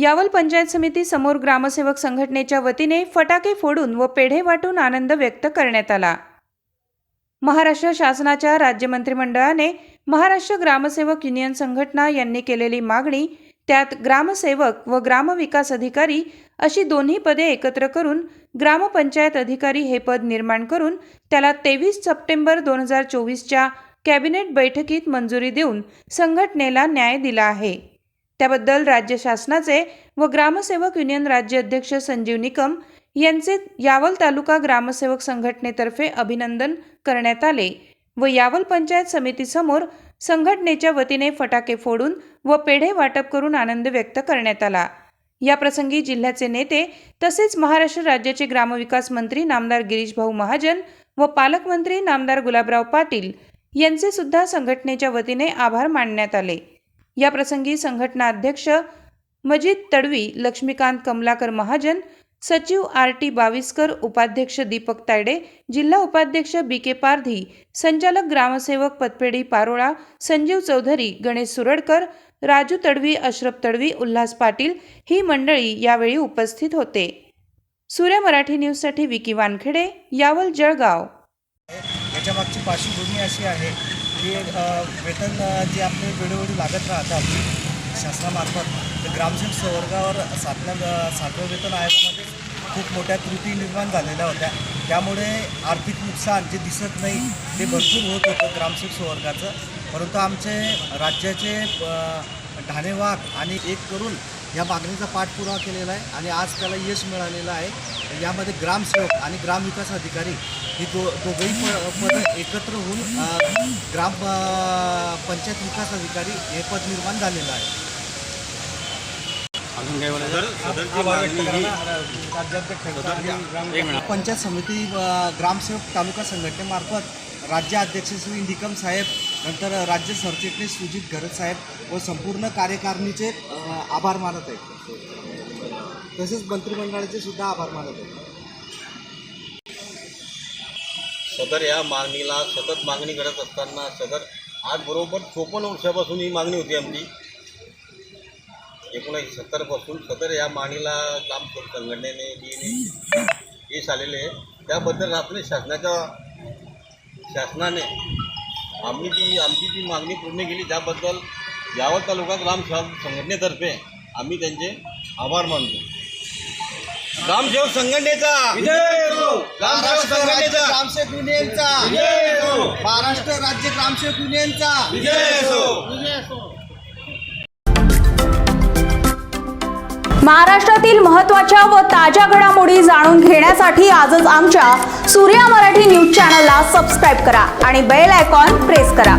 यावल पंचायत समिती समोर ग्रामसेवक संघटनेच्या वतीने फटाके फोडून व पेढे वाटून आनंद व्यक्त करण्यात आला. महाराष्ट्र शासनाच्या राज्य मंत्रिमंडळाने महाराष्ट्र ग्रामसेवक युनियन संघटना यांनी केलेली मागणी त्यात ग्रामसेवक व ग्रामविकास अधिकारी अशी दोन्ही पदे एकत्र करून ग्रामपंचायत अधिकारी हे पद निर्माण करून त्याला तेवीस सप्टेंबर दोन हजार चोवीसच्या कॅबिनेट बैठकीत मंजुरी देऊन संघटनेला न्याय दिला आहे. त्याबद्दल राज्य शासनाचे व ग्रामसेवक युनियन राज्य अध्यक्ष संजीव निकम यांचे यावल तालुका ग्रामसेवक संघटनेतर्फे अभिनंदन करण्यात आले व यावल पंचायत समितीसमोर संघटनेच्या वतीने फटाके फोडून व पेढे वाटप करून आनंद व्यक्त करण्यात आला. याप्रसंगी जिल्ह्याचे नेते तसेच महाराष्ट्र राज्याचे ग्रामविकास मंत्री नामदार गिरीश भाऊ महाजन व पालकमंत्री नामदार गुलाबराव पाटील यांचे सुद्धा संघटनेच्या वतीने आभार मानण्यात आले. या प्रसंगी संघटना अध्यक्ष मजिद तडवी लक्ष्मीकांत कमलाकर महाजन सचिव आर टी बाविस्कर उपाध्यक्ष दीपक तायडे जिल्हा उपाध्यक्ष बी के पारधी संचालक ग्रामसेवक पतपेढी पारोळा संजीव चौधरी गणेश सुरडकर राजू तडवी अश्रफ तडवी उल्हास पाटील ही मंडळी यावेळी उपस्थित होते. सूर्य मराठी न्यूजसाठी विकी वानखेडे यावल जळगाव. याच्या मागची पार्श्वभूमी अशी आहे की वेतन जे आपले वेळोवेळी लागत राहतात शासनामार्फत तर ग्रामसेवक संवर्गावर सातव्या अ, सातव्या वेतन आयोगामध्ये खूप मोठ्या त्रुटी निर्माण झालेल्या होत्या. त्यामुळे आर्थिक नुकसान जे दिसत नाही ते भरपूर होत होतं ग्रामसेवक संवर्गाचं. परंतु आमचे राज्याचे अ, आणि एक करून या मागणीचा पाठपुरावा केलेला आहे आणि आज त्याला यश मिळालेलं आहे. यामध्ये ग्रामसेवक आणि ग्रामविकास अधिकारी ही दो दोघंही प पदं एकत्र होऊन ग्राम पंचायत विकास अधिकारी हे पद निर्माण झालेलं आहे. पंचायत समिती ग्रामसेवक तालुका संघटनेमार्फत राज्याध्यक्ष श्री निकम साहेब नंतर राज्य सरचिटणीस सुजित घरत साहेब व संपूर्ण कार्यकारिणीचे आभार मानत आहे तसेच मंत्रिमंडळाचे सुद्धा आभार मानत होते सदर या मागणीला सतत मागणी करत असताना सदर आज बरोबर चोपन्न वर्षापासून ही मागणी होती आमची. एकोणीसशे सत्तरपासून सदर या मागणीला काम संघटनेने यश आलेले आहे त्याबद्दल आपले शासनाच्या शासनाने आम्ही ती आमची जी मागणी पूर्ण केली त्याबद्दल यावत तालुका ग्राम संघटनेतर्फे आम्ही त्यांचे आभार मानतो. ग्रामसेवक संघटनेचा. ग्रामसेवक महाराष्ट्र राज्य संघटनेचा. ग्रामसेवक युनियनचा. महाराष्ट्र राज्य ग्रामसेवक युनियनचा. महाराष्ट्रातील महत्त्वाच्या व ताज्या घडामोडी जाणून घेण्यासाठी आजच आमच्या सूर्या मराठी न्यूज चॅनलला सबस्क्राईब करा आणि बेल आयकॉन प्रेस करा.